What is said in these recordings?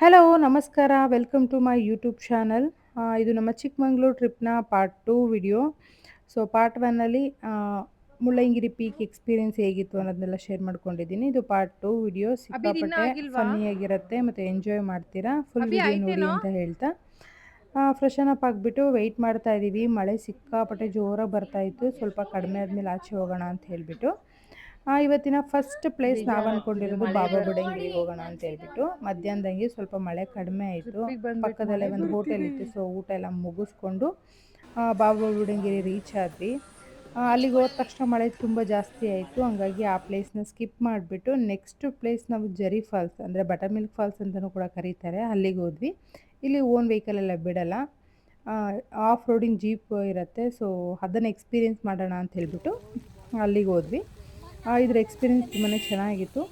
Hello ನಮಸ್ಕಾರ. Welcome to my YouTube channel ಇದು ನಮ್ಮ Chikmagalur ಟ್ರಿಪ್ನ part two video so part ಒನ್ನಲ್ಲಿ ಮುಳ್ಳಯ್ಯಂಗಿರಿ ಪೀಕ್ ಎಕ್ಸ್ಪೀರಿಯನ್ಸ್ ಹೇಗಿತ್ತು ಅನ್ನೋದನ್ನೆಲ್ಲ ಶೇರ್ ಮಾಡ್ಕೊಂಡಿದ್ದೀನಿ. ಇದು ಪಾರ್ಟ್ ಟು ವಿಡಿಯೋ ಸಿಕ್ಕಾಪಟ್ಟೆ ಫನ್ನಿಯಾಗಿರುತ್ತೆ ಮತ್ತು ಎಂಜಾಯ್ ಮಾಡ್ತೀರಾ? ಫುಲ್ ವಿಡಿಯೋ ನೋಡಿ ಅಂತ ಹೇಳ್ತಾ. ಫ್ರೆಶನ್ ಅಪ್ ಆಗಿಬಿಟ್ಟು ವೆಯ್ಟ್ ಮಾಡ್ತಾ ಇದ್ದೀವಿ ಮಳೆ ಸಿಕ್ಕಾಪಟ್ಟೆ ಜೋರಾಗಿ ಬರ್ತಾಯಿತ್ತು ಸ್ವಲ್ಪ ಕಡಿಮೆ ಆದಮೇಲೆ ಆಚೆ ಹೋಗೋಣ ಅಂತ ಹೇಳಿಬಿಟ್ಟು. ಇವತ್ತಿನ ಫಸ್ಟ್ ಪ್ಲೇಸ್ ನಾವು ಅನ್ಕೊಂಡಿರೋದು ಬಾಬಾ ಬುಡಂಗಿ ಹೋಗೋಣ ಅಂತ ಹೇಳ್ಬಿಟ್ಟು ಮಧ್ಯಾಹ್ನದಂಗೆ ಸ್ವಲ್ಪ ಮಳೆ ಕಡಿಮೆ ಆಯಿತು. ಪಕ್ಕದಲ್ಲೇ ಒಂದು ಹೋಟೆಲ್ ಇತ್ತು ಸೊ ಊಟ ಎಲ್ಲ ಮುಗಿಸ್ಕೊಂಡು ಬಾಬಾ ಬುಡಂಗಿರಿ ರೀಚ್ ಆದ್ವಿ. ಅಲ್ಲಿಗೆ ಹೋದ ತಕ್ಷಣ ಮಳೆ ತುಂಬ ಜಾಸ್ತಿ ಆಯಿತು ಹಂಗಾಗಿ ಆ ಪ್ಲೇಸ್ನ ಸ್ಕಿಪ್ ಮಾಡಿಬಿಟ್ಟು ನೆಕ್ಸ್ಟ್ ಪ್ಲೇಸ್ ನಾವು ಜರಿ ಫಾಲ್ಸ್ ಅಂದರೆ ಬಟರ್ ಮಿಲ್ಕ್ ಫಾಲ್ಸ್ ಅಂತಲೂ ಕೂಡ ಕರೀತಾರೆ ಅಲ್ಲಿಗೆ ಹೋದ್ವಿ. ಇಲ್ಲಿ ಓನ್ ವೆಹಿಕಲೆಲ್ಲ ಬಿಡಲ್ಲ. ಆಫ್ ರೋಡಿಂಗ್ ಜೀಪ್ ಇರುತ್ತೆ ಸೊ ಅದನ್ನು ಎಕ್ಸ್ಪೀರಿಯೆನ್ಸ್ ಮಾಡೋಣ ಅಂತ ಹೇಳ್ಬಿಟ್ಟು ಅಲ್ಲಿಗೆ ಹೋದ್ವಿ. ಇದ್ರ ಎಕ್ಸ್ಪೀರಿಯನ್ಸ್ ತುಂಬಾ ಚೆನ್ನಾಗಿತ್ತು.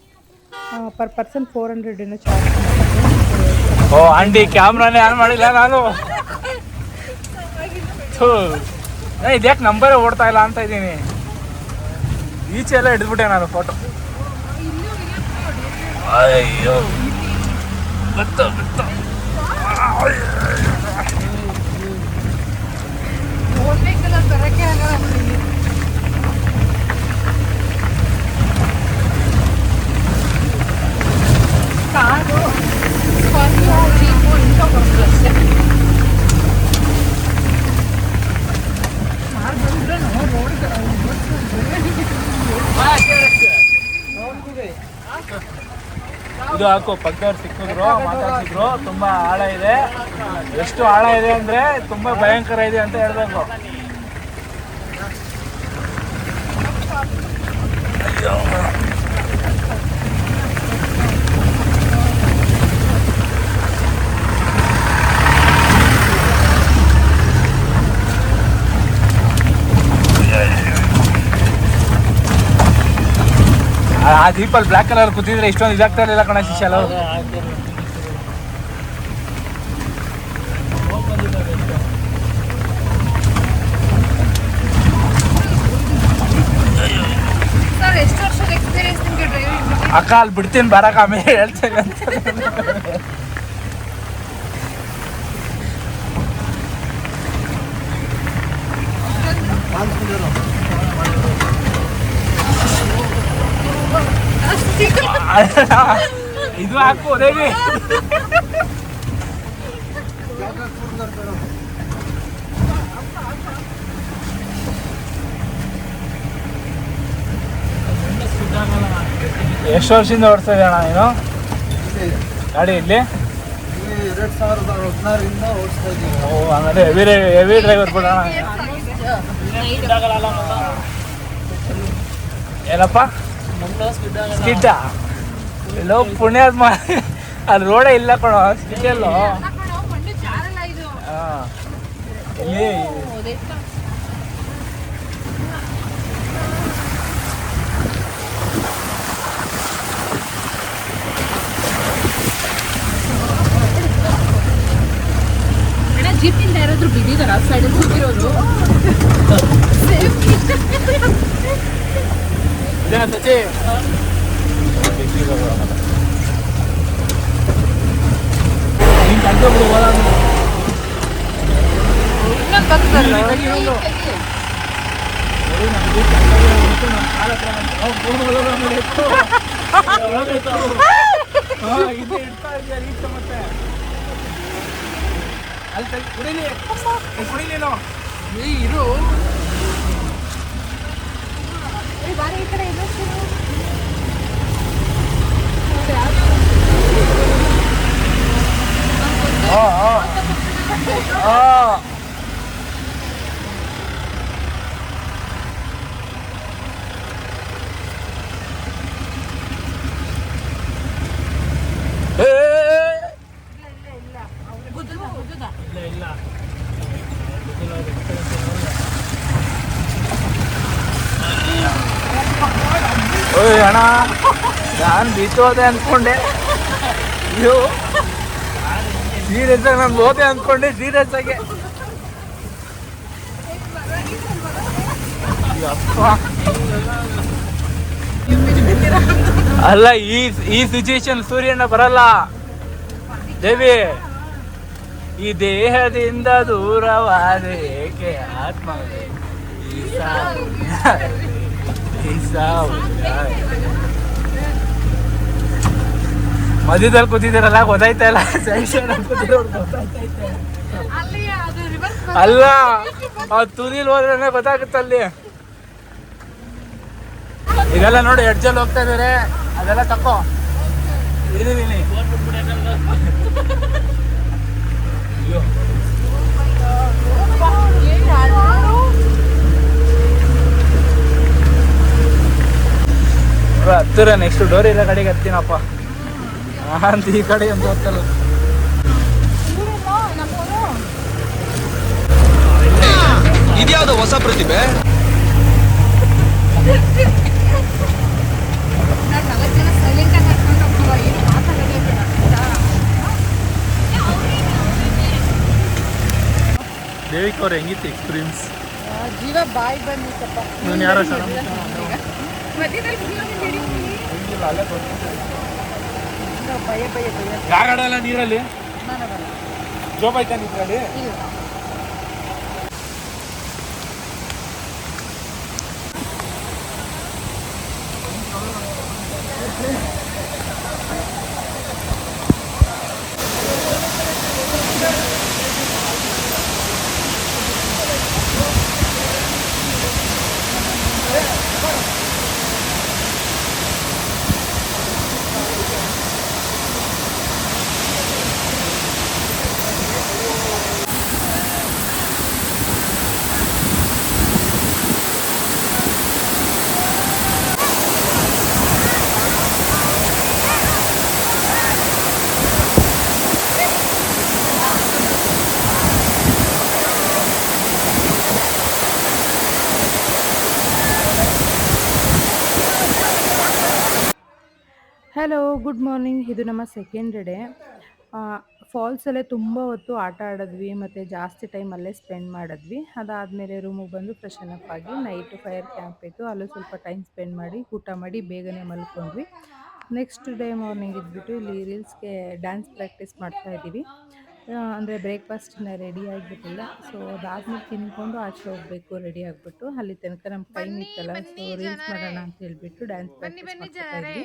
ಪರ್ ಪರ್ಸನ್ ಫೋರ್ ಹಂಡ್ರೆಡ್ ಏನೋ ಚಾರ್ಜ್ ಓ ಆಂಟಿ ಕ್ಯಾಮ್ರಾನೇ ಆನ್ ಮಾಡಿಲ್ಲ ನಾನು. ಇದ್ಯಾಕೆ ನಂಬರೇ ಓಡ್ತಾ ಇಲ್ಲ ಅಂತ ಇದ್ದೀನಿ. ಈಚೆ ಎಲ್ಲ ಹಿಡಿದ್ಬಿಟ್ಟೆ ನಾನು ಫೋಟೋ ಅಯ್ಯೋ. ಗೊತ್ತು ಗೊತ್ತು ಇದು ಹಾಕು, ಪಕ್ಕದವ್ರು ಸಿಕ್ಕಿದ್ರು ಮಾತಾಡ್ತಿದ್ರು ತುಂಬಾ ಆಳ ಇದೆ. ಎಷ್ಟು ಆಳ ಇದೆ ಅಂದ್ರೆ ತುಂಬಾ ಭಯಂಕರ ಇದೆ ಅಂತ ಹೇಳ್ಬೇಕು ಆ ದೀಪಲ್ಲಿ ಬ್ಲಾಕ್ ಬ್ಲ್ಯಾಕ್ ಕಲರ್ ಕೂತಿದ್ರೆ ಇಷ್ಟೊಂದು ಇದಾಗ್ತಾ ಇರಲಿಲ್ಲ ಕಣ ಶಿಶಾಲು ಸರ್ ಎಷ್ಟು ವರ್ಷದ ಎಕ್ಸ್ಪೀರಿಯನ್ಸ್ ನಿಮಗೆ ಡ್ರೈವಿಂಗ್ ಅಕ್ಕ ಅಲ್ಲಿ ಬಿಡ್ತೀನಿ ಬರಕ ಆಮೇಲೆ ಹೇಳ್ತೇನೆ ಅಂತ. ಇದು ಹಾಕು ದೇವಿ ಎಷ್ಟು ವರ್ಷದಿಂದ ಓಡಿಸ್ತಾ ಇದೆಯಣ್ಣ ನೀನು? ಗಾಡಿ ಇಲ್ಲಿ? ಎರಡ್ ಸಾವಿರದ ಹದಿನಾರರಿಂದ ಓಡಿಸ್ತಾ ಇದ್ದೀನಿ ಓ ಹಂಗಾದ್ರೆ ಹೆವಿ ಹೆವಿ ಡ್ರೈವರ್ ಬಿಡೋಣ ಏನಪ್ಪ? ಸ್ಕಿಡ್ಡ? ಎಲ್ಲೋ ಪುಣ್ಯಾತ್ಮ ಅಲ್ಲಿ ರೋಡೇ ಇಲ್ಲ ಕಣೋ ಅಣ್ಣ ಜೀಪಿಂದ ಯಾರಾದ್ರೂ ಬಿದ್ದಿದಾರ ಆ ಸೈಡ್ ಕೂತಿರೋದು ಇದೇನಾ ಸಚಿ ನೀನ್ ಕಲ್ತ್ಕೊಂಡ್ಬಿಡು ಹೋಗೋದು. ಹಾ, ಇದು ಇಡ್ತಾ ಇದೀಯ, ರೀಚ್ ಮತ್ತೆ. ಅಲ್ಲಿ ತೆಗಿ- ಕುಡೀಲಿ. ಏ, ಕುಡಿ ನೀನು. ಇರು ಆ, ಆ. ಆ. ಏ, ಇಲ್ಲ ಇಲ್ಲ ಓಯ್ ಅಣ್ಣ, ನಾನು ಬಿತ್ತೋದೆ ಅಂದ್ಕೊಂಡೆ ಅಯ್ಯೋ ಸೀರಿಯಸ್ ಆಗಿ ನಾನು ಹೋದೆ ಅಂದ್ಕೊಂಡೆ ಸೀರಿಯಸ್ ಆಗಿ. ಅಲ್ಲ, ಈ ಈ ಸಿಚುವೇಶನ್ ಸೂರ್ಯನ ಬರಲ್ಲ. ದೇವಿ. ಈ ದೇಹದಿಂದ ದೂರವಾದ ಏಕೆ ಆತ್ಮವೇ? ಈ ಸಾವು ಮಧ್ಯದಲ್ಲಿ ಕೂತಿದ್ದೀರಲ್ಲ ಗೊತ್ತಾಯ್ತಾ ಇಲ್ಲ. ಸೈಡ್ ಅಲ್ಲಿ ತುದಿಲ್ ಹೋದ್ರೆ ಗೊತ್ತಾಗುತ್ತೆ ಅಲ್ಲಿ. ಇದೆಲ್ಲ ನೋಡಿ ಎಡ್ಜಲ್ಲಿ ಹೋಗ್ತಾ ಇದಾರೆ. ಅದೆಲ್ಲ ತಕ್ಕೋ ನೋಡು, ಹತ್ತಿರ ನೆಕ್ಸ್ಟ್ ಡೋರ್ ಇರೋ ಕಡೆಗೆ ಹತ್ತೀನಪ್ಪ. ಅಂತ ಈ ಕಡೆ ಅಂತ ಗೊತ್ತಲ್ಲ. ಇದ್ಯಾವುದೋ ಹೊಸ ಪ್ರತಿಭೆ ನಾನು ನಾಲ್ಕು ಜನ ಸೈಲೆಂಟ್ ಆಗಿ ಕರ್ಕೊಂಡು ಹೋಗ್ತೀವ ಏನು ಮಾತಾಡೋದೇ ಬೇಡ ಆಯ್ತಾ? ದೇವಿಕ್ ಅವ್ರು ಹೆಂಗಿತ್ತು ಎಕ್ಸ್ಪೀರಿಯನ್ಸ್ ಆ, ಜೀವ ಬಾಯಿ ಬಂದಿತ್ತಪ್ಪ ನಾನು ಯಾರೋ ಸರ್. ಭಯ ಭಯ ಭಯ. ಯಾರಾಡಲ್ಲ ನೀರಲ್ಲಿ? ನಾನು ಬರಲ್ಲ. ಜೋಬ್ ಆಯ್ತಾ ನಿಂತ್ರಲ್ಲಿ ಇಲ್ಲ ಹಲೋ ಗುಡ್ ಮಾರ್ನಿಂಗ್. ಇದು ನಮ್ಮ ಸೆಕೆಂಡ್ ಡೇ ಫಾಲ್ಸಲ್ಲೇ ತುಂಬ ಹೊತ್ತು ಆಟ ಆಡಿದ್ವಿ ಮತ್ತು ಜಾಸ್ತಿ ಟೈಮ್ ಅಲ್ಲೇ ಸ್ಪೆಂಡ್ ಮಾಡಿದ್ವಿ. ಅದಾದಮೇಲೆ ರೂಮಿಗೆ ಬಂದು ಫ್ರೆಶನ್ ಅಪ್ ಆಗಿ ನೈಟು ಫೈರ್ ಕ್ಯಾಂಪ್ ಇತ್ತು. ಅಲ್ಲೂ ಸ್ವಲ್ಪ ಟೈಮ್ ಸ್ಪೆಂಡ್ ಮಾಡಿ ಊಟ ಮಾಡಿ ಬೇಗನೆ ಮಲ್ಕೊಂಡ್ವಿ. ನೆಕ್ಸ್ಟ್ ಡೇ ಮಾರ್ನಿಂಗ್ ಇದ್ಬಿಟ್ಟು ಇಲ್ಲಿ ರೀಲ್ಸ್ಗೆ ಡ್ಯಾನ್ಸ್ ಪ್ರಾಕ್ಟೀಸ್ ಮಾಡ್ತಾ ಇದ್ದೀವಿ. ಅಂದರೆ ಬ್ರೇಕ್ಫಾಸ್ಟಿನ ರೆಡಿ ಆಗಿಬಿಟ್ಟಿಲ್ಲ. ಸೊ ಅದಾದ್ಮೇಲೆ ತಿನ್ಕೊಂಡು ಆಚೆ ಹೋಗಬೇಕು ರೆಡಿ ಆಗಿಬಿಟ್ಟು. ಅಲ್ಲಿ ತನಕ ನಮ್ಮ ಟೈಮ್ ಇತ್ತಲ್ಲ. ಸೊ ರೀಲ್ಸ್ ಮಾಡೋಣ ಅಂತ ಹೇಳ್ಬಿಟ್ಟು ಡ್ಯಾನ್ಸ್ ಪ್ರಾಕ್ಟೀಸ್ ಮಾಡ್ತಾ ಇದ್ವಿ.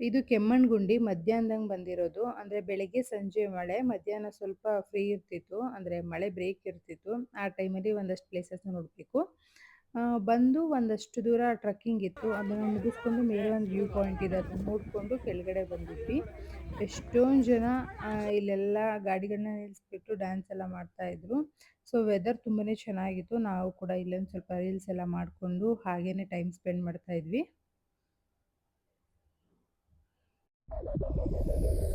ಇದು ಕೆಮ್ಮಣ್ಗುಂಡಿ ಮಧ್ಯಾಹ್ನದಂಗೆ ಬಂದಿರೋದು. ಅಂದರೆ ಬೆಳಗ್ಗೆ ಸಂಜೆ ಮಳೆ, ಮಧ್ಯಾಹ್ನ ಸ್ವಲ್ಪ ಫ್ರೀ ಇರ್ತಿತ್ತು. ಅಂದರೆ ಮಳೆ ಬ್ರೇಕ್ ಇರ್ತಿತ್ತು. ಆ ಟೈಮಲ್ಲಿ ಒಂದಷ್ಟು ಪ್ಲೇಸಸ್ನ ನೋಡಬೇಕು. ಬಂದು ಒಂದಷ್ಟು ದೂರ ಟ್ರಕ್ಕಿಂಗ್ ಇತ್ತು. ಅದನ್ನು ಮುಗಿಸ್ಕೊಂಡು ಮೇಲೆ ಒಂದು ವ್ಯೂ ಪಾಯಿಂಟ್ ಇದೆ. ಅದನ್ನು ನೋಡಿಕೊಂಡು ಕೆಳಗಡೆ ಬಂದಿದ್ವಿ ಎಷ್ಟೊಂದು ಜನ ಇಲ್ಲೆಲ್ಲ ಗಾಡಿಗಳನ್ನ ನಿಲ್ಲಿಸ್ಬಿಟ್ಟು ಡ್ಯಾನ್ಸ್ ಎಲ್ಲ ಮಾಡ್ತಾಯಿದ್ರು ಸೊ ವೆದರ್ ತುಂಬಾ ಚೆನ್ನಾಗಿತ್ತು. ನಾವು ಕೂಡ ಇಲ್ಲೊಂದು ಸ್ವಲ್ಪ ರೀಲ್ಸ್ ಎಲ್ಲ ಮಾಡಿಕೊಂಡು ಹಾಗೇ ಟೈಮ್ ಸ್ಪೆಂಡ್ ಮಾಡ್ತಾ ¡Vamos, vamos, vamos!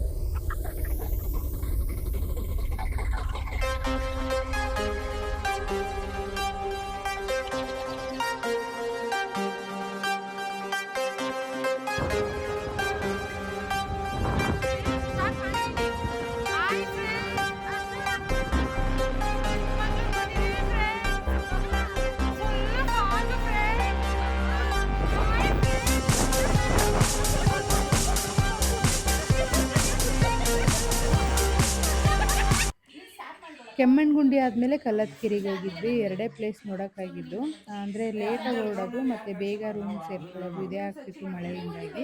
ಇದ್ವಿ ಕೆಮ್ಮಣ್ಗುಂಡಿ ಆದಮೇಲೆ ಕಲ್ಲತ್ಕೆರೆಗೆ ಹೋಗಿದ್ವಿ. ಎರಡೇ ಪ್ಲೇಸ್ ನೋಡೋಕ್ಕಾಗಿದ್ದು. ಅಂದರೆ ಲೇಟಾಗಿ ಹೊರಡೋದು ಮತ್ತು ಬೇಗ ರೂಮ್ ಸೇರ್ಕೊಳ್ಳೋದು ಇದೇ ಆಗ್ತಿತ್ತು ಮಳೆಯಿಂದಾಗಿ.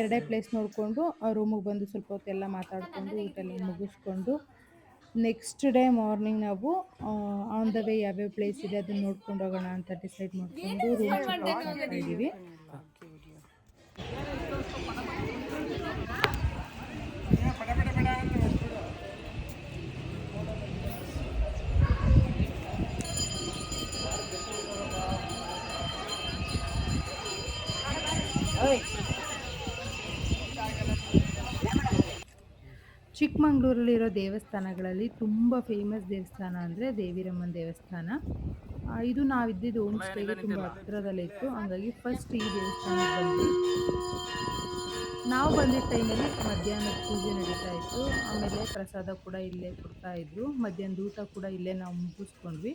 ಎರಡೇ ಪ್ಲೇಸ್ ನೋಡಿಕೊಂಡು ರೂಮಿಗೆ ಬಂದು ಸ್ವಲ್ಪ ಹೊತ್ತೆಲ್ಲ ಮಾತಾಡಿಕೊಂಡು ಊಟ ಎಲ್ಲ ಮುಗಿಸ್ಕೊಂಡು ನೆಕ್ಸ್ಟ್ ಡೇ ಮಾರ್ನಿಂಗ್ ನಾವು ಆನ್ ದ ವೇ ಯಾವ್ಯಾವ ಪ್ಲೇಸ್ ಇದೆ ಅದನ್ನ ನೋಡ್ಕೊಂಡು ಹೋಗೋಣ ಅಂತ ಡಿಸೈಡ್ ಮಾಡಿಕೊಂಡು ರೂಮ್ ಇದ್ದೀವಿ ಚಿಕ್ಕಮಂಗ್ಳೂರಲ್ಲಿರೋ ದೇವಸ್ಥಾನಗಳಲ್ಲಿ ತುಂಬ ಫೇಮಸ್ ದೇವಸ್ಥಾನ ಅಂದರೆ ದೇವಿರಮ್ಮನ ದೇವಸ್ಥಾನ. ಇದು ನಾವಿದ್ದಿದ್ದು ಹೋಮ್ ಸ್ಟೇಗೆ ತುಂಬ ಹತ್ತಿರದಲ್ಲಿತ್ತು ಹಾಗಾಗಿ ಫಸ್ಟ್ ಈ ದೇವಸ್ಥಾನ ಬಂದ್ವಿ. ನಾವು ಬಂದಿದ್ದ ಟೈಮಲ್ಲಿ ಮಧ್ಯಾಹ್ನದ ಪೂಜೆ ನಡೀತಾ ಇತ್ತು. ಆಮೇಲೆ ಪ್ರಸಾದ ಕೂಡ ಇಲ್ಲೇ ಕೊಡ್ತಾ ಇದ್ರು. ಮಧ್ಯಾಹ್ನದ ಊಟ ಕೂಡ ಇಲ್ಲೇ ನಾವು ಮುಗಿಸ್ಕೊಂಡ್ವಿ.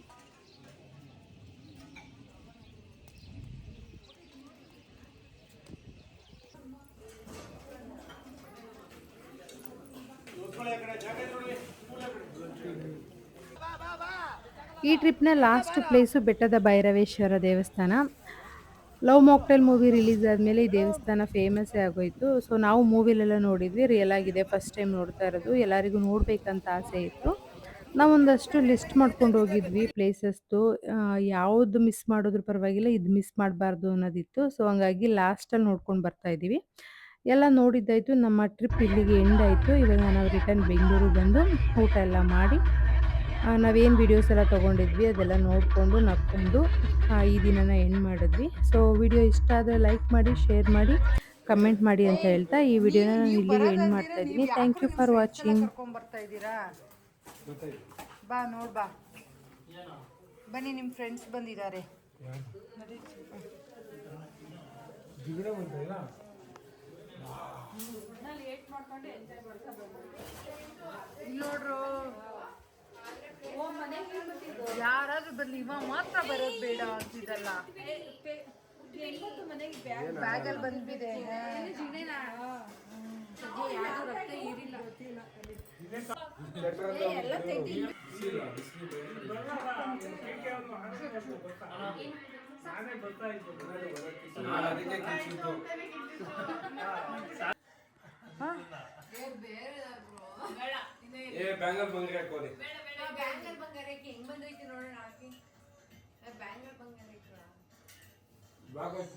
ಈ ಟ್ರಿಪ್ನ ಲಾಸ್ಟ್ ಪ್ಲೇಸು ಬೆಟ್ಟದ ಭೈರವೇಶ್ವರ ದೇವಸ್ಥಾನ. ಲವ್ ಮಾಕ್ಟೈಲ್ ಮೂವಿ ರಿಲೀಸ್ ಆದಮೇಲೆ ಈ ದೇವಸ್ಥಾನ ಫೇಮಸ್ಸೇ ಆಗೋಯಿತು. ಸೊ ನಾವು ಮೂವಿಲೆಲ್ಲ ನೋಡಿದ್ವಿ ರಿಯಲ್ ಆಗಿದೆ ಫಸ್ಟ್ ಟೈಮ್ ನೋಡ್ತಾ ಇರೋದು, ಎಲ್ಲರಿಗೂ ನೋಡಬೇಕಂತ ಆಸೆ ಇತ್ತು. ನಾವು ಒಂದಷ್ಟು ಲಿಸ್ಟ್ ಮಾಡ್ಕೊಂಡು ಹೋಗಿದ್ವಿ ಪ್ಲೇಸಸ್ದು ಯಾವುದು ಮಿಸ್ ಮಾಡೋದ್ರ ಪರವಾಗಿಲ್ಲ, ಇದು ಮಿಸ್ ಮಾಡಬಾರ್ದು ಅನ್ನೋದಿತ್ತು. ಸೊ ಹಂಗಾಗಿ ಲಾಸ್ಟಲ್ಲಿ ನೋಡ್ಕೊಂಡು ಬರ್ತಾ ಇದ್ದೀವಿ. ಎಲ್ಲ ನೋಡಿದ್ದಾಯಿತು, ನಮ್ಮ ಟ್ರಿಪ್ ಇಲ್ಲಿಗೆ ಎಂಡ್ ಆಯಿತು. ಇವಾಗ ನಾವು ರಿಟರ್ನ್ ಬೆಂಗಳೂರಿಗೆ ಬಂದು ಊಟ ಎಲ್ಲ ಮಾಡಿ. ನಾವೇನು ವೀಡಿಯೋಸ್ ಎಲ್ಲ ತೊಗೊಂಡಿದ್ವಿ ಅದೆಲ್ಲ ನೋಡಿಕೊಂಡು ನಕ್ಕೊಂಡು ಆ, ಈ ದಿನನ ಎಂಡ್ ಮಾಡಿದ್ವಿ. ಸೊ ವಿಡಿಯೋ ಇಷ್ಟ ಆದರೆ ಲೈಕ್ ಮಾಡಿ ಶೇರ್ ಮಾಡಿ ಕಮೆಂಟ್ ಮಾಡಿ ಅಂತ ಹೇಳ್ತಾ ಈ ವಿಡಿಯೋನ ನಾನು ಇಲ್ಲಿಗೆ ಎಂಡ್ ಮಾಡ್ತಾ ಇದ್ದೀನಿ. ಥ್ಯಾಂಕ್ ಯು ಫಾರ್ ವಾಚಿಂಗ್ ಬರ್ತಾ ಇದ್ದೀರಾ? ಬಾ ನೋಡ್ ಬಾ. ಬನ್ನಿ ನಿಮ್ಮ ಫ್ರೆಂಡ್ಸ್ ಬಂದಿದ್ದಾರೆ. ಇಲ್ಲಿ ನೋಡ್ರು. ಯಾರಾದ್ರೂ ಬರ್ಲಿ ಇವ ಮಾತ್ರ ಬರೋದ್ ಬೇಡ ಅಂತಿದಲ್ಲ ಬ್ಯಾಗಲ್ಲಿ ಬಂದ್ಬಿದೆ. ಏ ಬ್ಯಾಂಗಲ್ ಬಂದ್ರೆ ಹಾಕೋದಿ ಬ್ಯಾಂಗಲ್ ಬಂಗಾರಕ್ಕೆ ಹೆಂಗ್ ಬಂದೈತಿ ನೋಡೋಣ ಹಾಕಿ ಬ್ಯಾಂಗಲ್ ಬಂಗಾರಕ್ಕೆ ಬಾಗೋಯ್ತು